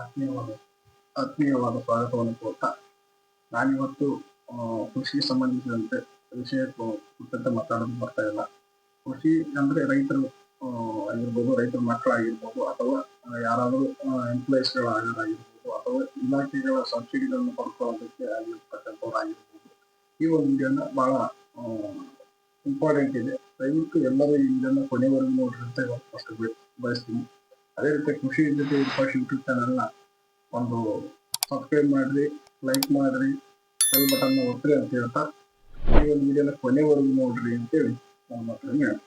ಆತ್ಮೀಯವಾದ ಆತ್ಮೀಯವಾದ ಸ್ವಾಗತವನ್ನು ಕೋರ್ತಾ ನಾನಿವತ್ತು ಕೃಷಿಗೆ ಸಂಬಂಧಿಸಿದಂತೆ ವಿಷಯ ಕುರಿತಂತೆ ಮಾತಾಡೋದು ಬರ್ತಾ ಇಲ್ಲ. ಕೃಷಿ ಅಂದ್ರೆ ರೈತರು ಆಗಿರ್ಬೋದು, ರೈತರ ಮಕ್ಕಳಾಗಿರ್ಬೋದು, ಅಥವಾ ಯಾರಾದರೂ ಎಂಪ್ಲಾಯೀಸ್ಗಳ ಆಗಿರ್ಬೋದು, ಅಥವಾ ಇಲಾಖೆಗಳ ಸಬ್ಸಿಡಿಗಳನ್ನು ಪಡ್ಕೊಳ್ಳೋದಕ್ಕೆ ಆಗಿರ್ತಕ್ಕಂಥವ್ರು ಆಗಿರ್ಬೋದು ಈ ಒಂದು ಬಹಳ ಇಂಪಾರ್ಟೆಂಟ್ ಇದೆ. ದಯವಿಟ್ಟು ಎಲ್ಲರೂ ಇದನ್ನು ಕೊನೆವರೆಗೂ ನೋಡ್ರಿ ಅಂತ ಬಯಸ್ತೀನಿ. ಅದೇ ರೀತಿ ಖುಷಿ ಜೊತೆ ಇಂಪಾರ್ಟ್ ಯೂಟ್ಯೂಬ್ ಚಾನಲ್ನ ಒಂದು ಸಬ್ಸ್ಕ್ರೈಬ್ ಮಾಡಿರಿ ಲೈಕ್ ಮಾಡಿರಿ ಬೆಲ್ ಬಟನ್ ಒತ್ತಿರಿ ಅಂತ ಹೇಳ್ತಾ ಈ ಒಂದು ವಿಡಿಯೋನ ಕೊನೆವರೆಗೂ ನೋಡ್ರಿ ಅಂತೇಳಿ ನಮ್ಮ ಮಾತ್ರ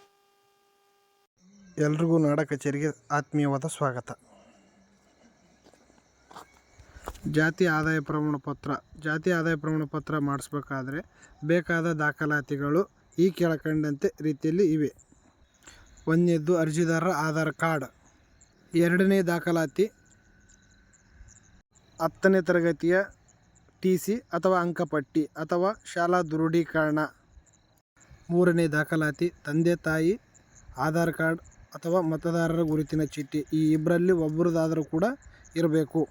ಎಲ್ರಿಗೂ ನಾಡ ಕಚೇರಿಗೆ ಆತ್ಮೀಯವಾದ ಸ್ವಾಗತ. ಜಾತಿ ಆದಾಯ ಪ್ರಮಾಣ ಪತ್ರ, ಜಾತಿ ಆದಾಯ ಪ್ರಮಾಣ ಪತ್ರ ಮಾಡಿಸ್ಬೇಕಾದ್ರೆ ಬೇಕಾದ ದಾಖಲಾತಿಗಳು ಈ ಕೆಳಕಂಡಂತೆ ರೀತಿಯಲ್ಲಿ ಇವೆ. ಒಂದನೇದ್ದು ಅರ್ಜಿದಾರರ ಆಧಾರ್ ಕಾರ್ಡ್. ಎರಡನೇ ದಾಖಲಾತಿ ಹತ್ತನೇ ತರಗತಿಯ ಟಿ ಸಿ ಅಥವಾ ಅಂಕಪಟ್ಟಿ ಅಥವಾ ಶಾಲಾ ದೃಢೀಕರಣ. ಮೂರನೇ ದಾಖಲಾತಿ ತಂದೆ, ತಾಯಿ, ಆಧಾರ್ ಕಾರ್ಡ್ ಅಥವಾ ಮತದಾರರ ಗುರುತಿನ ಚೀಟಿ. ಈ ಇಬ್ಬರಲ್ಲಿ ಒಬ್ಬರದಾದರೂ ಕೂಡ ಇರಬೇಕು.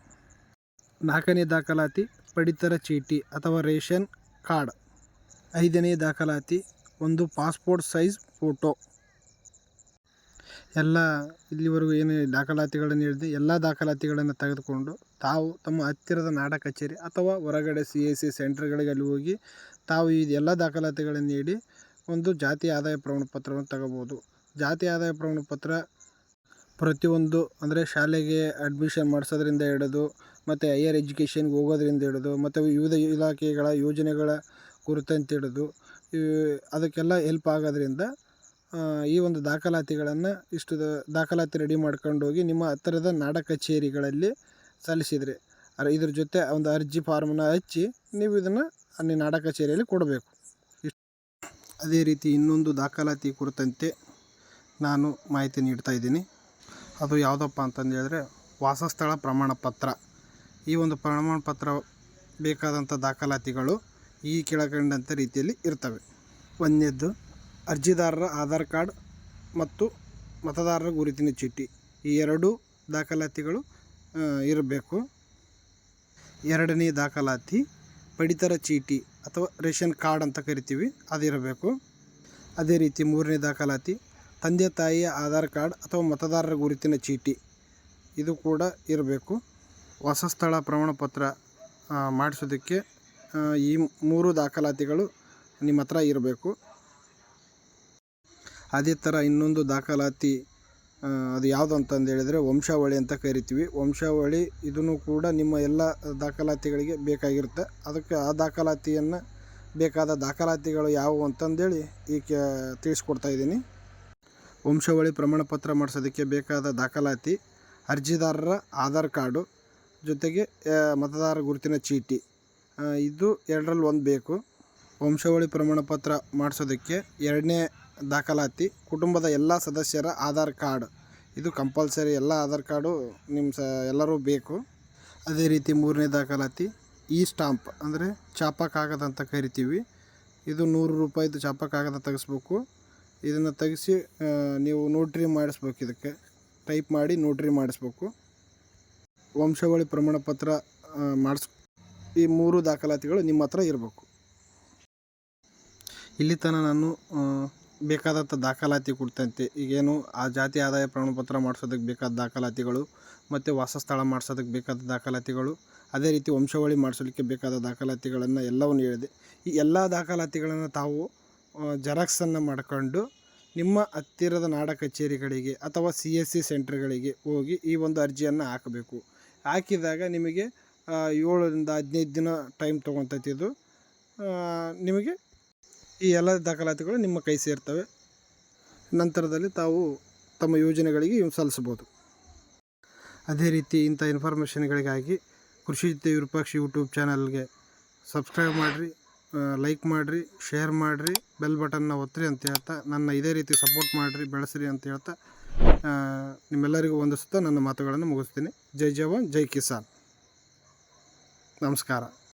ನಾಲ್ಕನೇ ದಾಖಲಾತಿ ಪಡಿತರ ಚೀಟಿ ಅಥವಾ ರೇಷನ್ ಕಾರ್ಡ್. ಐದನೇ ದಾಖಲಾತಿ ಒಂದು ಪಾಸ್ಪೋರ್ಟ್ ಸೈಜ್ ಫೋಟೋ. ಎಲ್ಲ ಇಲ್ಲಿವರೆಗೂ ಏನು ದಾಖಲಾತಿಗಳನ್ನು ನೀಡಿದೆ ಎಲ್ಲ ದಾಖಲಾತಿಗಳನ್ನು ತೆಗೆದುಕೊಂಡು ತಾವು ತಮ್ಮ ಹತ್ತಿರದ ನಾಡ ಕಚೇರಿ ಅಥವಾ ಹೊರಗಡೆ ಸಿ ಎಸ್ ಸಿ ಸೆಂಟರ್ಗಳಿಗೆ ಅಲ್ಲಿ ಹೋಗಿ ತಾವು ಈ ಎಲ್ಲ ದಾಖಲಾತಿಗಳನ್ನು ನೀಡಿ ಒಂದು ಜಾತಿ ಆದಾಯ ಪ್ರಮಾಣ ಪತ್ರವನ್ನು ತಗೋಬೋದು. ಜಾತಿ ಆದಾಯ ಪ್ರಮಾಣ ಪತ್ರ ಪ್ರತಿಯೊಂದು ಅಂದರೆ ಶಾಲೆಗೆ ಅಡ್ಮಿಷನ್ ಮಾಡಿಸೋದ್ರಿಂದ ಹಿಡಿದು, ಮತ್ತು ಹೈಯರ್ ಎಜುಕೇಷನ್ಗೆ ಹೋಗೋದ್ರಿಂದ ಹಿಡಿದು, ಮತ್ತು ವಿವಿಧ ಇಲಾಖೆಗಳ ಯೋಜನೆಗಳ ಕುರಿತಂತೆ ಹಿಡಿದು ಅದಕ್ಕೆಲ್ಲ ಹೆಲ್ಪ್ ಆಗೋದ್ರಿಂದ ಈ ಒಂದು ದಾಖಲಾತಿಗಳನ್ನು ಇಷ್ಟು ದಾಖಲಾತಿ ರೆಡಿ ಮಾಡ್ಕೊಂಡು ಹೋಗಿ ನಿಮ್ಮ ಹತ್ತಿರದ ನಾಡ ಕಚೇರಿಗಳಲ್ಲಿ ಸಲ್ಲಿಸಿದರೆ. ಇದ್ರ ಜೊತೆ ಒಂದು ಅರ್ಜಿ ಫಾರ್ಮನ್ನ ಹಚ್ಚಿ ನೀವು ಇದನ್ನು ಅಲ್ಲಿ ನಾಡ ಕಚೇರಿಯಲ್ಲಿ ಕೊಡಬೇಕು. ಅದೇ ರೀತಿ ಇನ್ನೊಂದು ದಾಖಲಾತಿ ಕುರಿತಂತೆ ನಾನು ಮಾಹಿತಿ ನೀಡ್ತಾ ಇದ್ದೀನಿ. ಅದು ಯಾವುದಪ್ಪ ಅಂತಂದು ಹೇಳಿದ್ರೆ, ವಾಸಸ್ಥಳ ಪ್ರಮಾಣ ಪತ್ರ ಈ ಒಂದು ಪ್ರಮಾಣ ಪತ್ರ ಬೇಕಾದಂಥ ದಾಖಲಾತಿಗಳು ಈ ಕೆಳಕಂಡಂಥ ರೀತಿಯಲ್ಲಿ ಇರ್ತವೆ. ಒಂದನೇದ್ದು, ಅರ್ಜಿದಾರರ ಆಧಾರ್ ಕಾರ್ಡ್ ಮತ್ತು ಮತದಾರರ ಗುರುತಿನ ಚೀಟಿ. ಈ ಎರಡೂ ದಾಖಲಾತಿಗಳು ಇರಬೇಕು. ಎರಡನೇ ದಾಖಲಾತಿ, ಪಡಿತರ ಚೀಟಿ ಅಥವಾ ರೇಷನ್ ಕಾರ್ಡ್ ಅಂತ ಕರಿತೀವಿ, ಅದಿರಬೇಕು. ಅದೇ ರೀತಿ ಮೂರನೇ ದಾಖಲಾತಿ, ತಂದೆ ತಾಯಿಯ ಆಧಾರ್ ಕಾರ್ಡ್ ಅಥವಾ ಮತದಾರರ ಗುರುತಿನ ಚೀಟಿ. ಇದು ಕೂಡ ಇರಬೇಕು. ವಾಸಸ್ಥಳ ಪ್ರಮಾಣಪತ್ರ ಮಾಡಿಸೋದಕ್ಕೆ ಈ ಮೂರು ದಾಖಲಾತಿಗಳು ನಿಮ್ಮ ಹತ್ರ ಇರಬೇಕು. ಅದೇ ಥರ ಇನ್ನೊಂದು ದಾಖಲಾತಿ ಅದು ಯಾವುದು ಅಂತಂದು ಹೇಳಿದರೆ ವಂಶಾವಳಿ ಅಂತ ಕರಿತೀವಿ. ವಂಶಾವಳಿ ಇದನ್ನು ಕೂಡ ನಿಮ್ಮ ಎಲ್ಲ ದಾಖಲಾತಿಗಳಿಗೆ ಬೇಕಾಗಿರುತ್ತೆ. ಅದಕ್ಕೆ ಆ ದಾಖಲಾತಿಯನ್ನು ಬೇಕಾದ ದಾಖಲಾತಿಗಳು ಯಾವುವು ಅಂತಂದೇಳಿ ಈ ಕೆ ತಿಳಿಸ್ಕೊಡ್ತಾ ಇದ್ದೀನಿ. ವಂಶಾವಳಿ ಪ್ರಮಾಣ ಪತ್ರ ಮಾಡಿಸೋದಕ್ಕೆ ಬೇಕಾದ ದಾಖಲಾತಿ, ಅರ್ಜಿದಾರರ ಆಧಾರ್ ಕಾರ್ಡು ಜೊತೆಗೆ ಮತದಾರ ಗುರುತಿನ ಚೀಟಿ. ಇದು ಎರಡರಲ್ಲಿ ಒಂದು ಬೇಕು. ವಂಶಾವಳಿ ಪ್ರಮಾಣ ಪತ್ರ ಮಾಡಿಸೋದಕ್ಕೆ ಎರಡನೇ ದಾಖಲಾತಿ ಕುಟುಂಬದ ಎಲ್ಲ ಸದಸ್ಯರ ಆಧಾರ್ ಕಾರ್ಡ್. ಇದು ಕಂಪಲ್ಸರಿ ಎಲ್ಲ ಆಧಾರ್ ಕಾರ್ಡು ನಿಮ್ಮ ಸ, ಎಲ್ಲರೂ ಬೇಕು. ಅದೇ ರೀತಿ ಮೂರನೇ ದಾಖಲಾತಿ ಈ ಸ್ಟಾಂಪ್ ಅಂದರೆ ಚಾಪ ಕಾಗದ ಅಂತ ಕರಿತೀವಿ. ಇದು ನೂರು ರೂಪಾಯಿದು ಚಾಪ ಕಾಗದ ತೆಗೆಸ್ಬೇಕು. ಇದನ್ನು ತೆಗೆಸಿ ನೀವು ನೋಟ್ರಿ ಮಾಡಿಸ್ಬೇಕು ಇದಕ್ಕೆ. ಟೈಪ್ ಮಾಡಿ ನೋಟ್ರಿ ಮಾಡಿಸ್ಬೇಕು. ವಂಶಾವಳಿ ಪ್ರಮಾಣ ಪತ್ರ ಮಾಡಿಸ್ ಈ ಮೂರು ದಾಖಲಾತಿಗಳು ನಿಮ್ಮ ಹತ್ರ ಇರಬೇಕು. ಇಲ್ಲಿ ತನಕ ನಾನು ಬೇಕಾದಂಥ ದಾಖಲಾತಿ ಕೊಡ್ತಂತೆ ಈಗೇನು ಆ ಜಾತಿ ಆದಾಯ ಪ್ರಮಾಣಪತ್ರ ಮಾಡಿಸೋದಕ್ಕೆ ಬೇಕಾದ ದಾಖಲಾತಿಗಳು, ಮತ್ತು ವಾಸಸ್ಥಳ ಮಾಡಿಸೋದಕ್ಕೆ ಬೇಕಾದ ದಾಖಲಾತಿಗಳು, ಅದೇ ರೀತಿ ವಂಶಾವಳಿ ಮಾಡಿಸಲಿಕ್ಕೆ ಬೇಕಾದ ದಾಖಲಾತಿಗಳನ್ನು ಎಲ್ಲವನ್ನು ಹೇಳಿದೆ. ಈ ಎಲ್ಲ ದಾಖಲಾತಿಗಳನ್ನು ತಾವು ಜೆರಾಕ್ಸನ್ನು ಮಾಡಿಕೊಂಡು ನಿಮ್ಮ ಹತ್ತಿರದ ನಾಡ ಕಚೇರಿಗಳಿಗೆ ಅಥವಾ ಸಿ ಎಸ್ ಸಿ ಸೆಂಟರ್ಗಳಿಗೆ ಹೋಗಿ ಈ ಒಂದು ಅರ್ಜಿಯನ್ನು ಹಾಕಬೇಕು. ಹಾಕಿದಾಗ ನಿಮಗೆ ಏಳರಿಂದ ಹದಿನೈದು ದಿನ ಟೈಮ್ ತೊಗೊತೈತಿ ಇದು. ನಿಮಗೆ ಈ ಎಲ್ಲ ದಾಖಲಾತಿಗಳು ನಿಮ್ಮ ಕೈ ಸೇರ್ತವೆ. ನಂತರದಲ್ಲಿ ತಾವು ತಮ್ಮ ಯೋಜನೆಗಳಿಗೆ ಸಲ್ಲಿಸ್ಬೋದು ಅದೇ ರೀತಿ ಇಂಥ ಇನ್ಫಾರ್ಮೇಷನ್ಗಳಿಗಾಗಿ ಕೃಷಿ ಜೊತೆ ವಿರೂಪಾಕ್ಷಿ ಯೂಟ್ಯೂಬ್ ಚಾನಲ್ಗೆ ಸಬ್ಸ್ಕ್ರೈಬ್ ಮಾಡಿರಿ ಲೈಕ್ ಮಾಡಿರಿ ಶೇರ್ ಮಾಡಿರಿ ಬೆಲ್ ಬಟನ್ನ ಒತ್ತಿರಿ ಅಂತ ಹೇಳ್ತಾ, ನನ್ನ ಇದೇ ರೀತಿ ಸಪೋರ್ಟ್ ಮಾಡಿರಿ, ಬೆಳೆಸಿರಿ ಅಂತ ಹೇಳ್ತಾ ನಿಮ್ಮೆಲ್ಲರಿಗೂ ವಂದಿಸ್ತಾ ನನ್ನ ಮಾತುಗಳನ್ನು ಮುಗಿಸ್ತೀನಿ. ಜೈ ಜವಾನ್, ಜೈ ಕಿಸಾನ್. ನಮಸ್ಕಾರ.